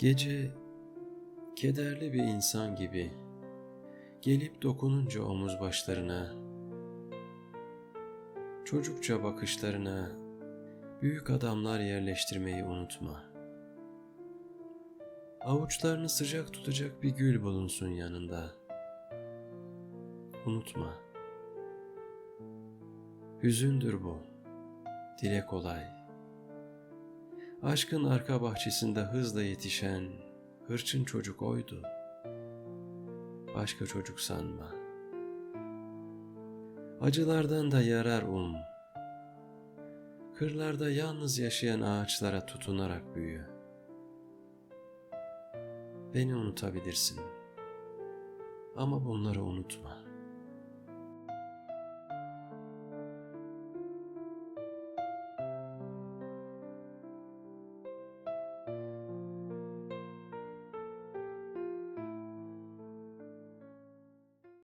Gece kederli bir insan gibi gelip dokununca omuz başlarına, çocukça bakışlarına büyük adamlar yerleştirmeyi unutma. Avuçlarını sıcak tutacak bir gül bulunsun yanında. Unutma. Hüzündür bu. Dile kolay. Aşkın arka bahçesinde hızla yetişen hırçın çocuk oydu. Başka çocuk sanma. Acılardan da yarar um. Kırlarda yalnız yaşayan ağaçlara tutunarak büyü. Beni unutabilirsin. Ama bunları unutma.